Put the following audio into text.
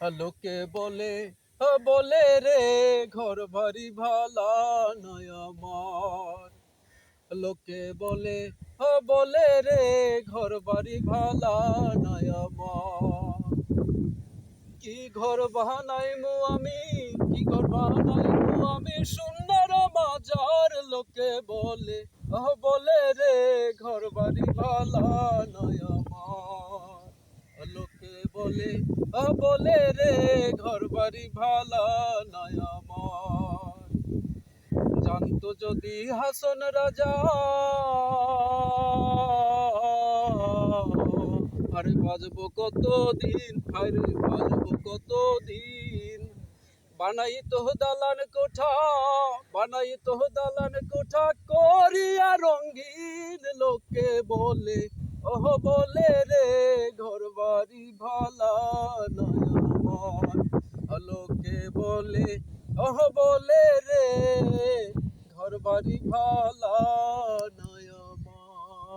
লোকে বলে বলে রে, ঘর বাড়ি ভালা নয় লোকে বলে বলে রে, ঘর বাড়ি ভালা নয় কি ঘর বাহানাই মু আমি, কি ঘর বাহানাই মু আমি, সুন্দর মাজার লোকে বলে বলে রে, ঘর বাড়ি ভালা নয় আমার। বলে ও বলে রে ঘর বাড়ি ভালা নয় জানতো যদি হাসন রাজা। আরে বাজবো কত দিন আরে বাজবো কত দিন বানাই তো দালান কোঠা বানাই তো দালান কোঠা করিয়া রঙ্গিন লোকে বলে, ওহ বলে রে বাড়ি ভালা নয় লোকে বলে অহ বলে রে ঘর বাড়ি ভালা নয় আমার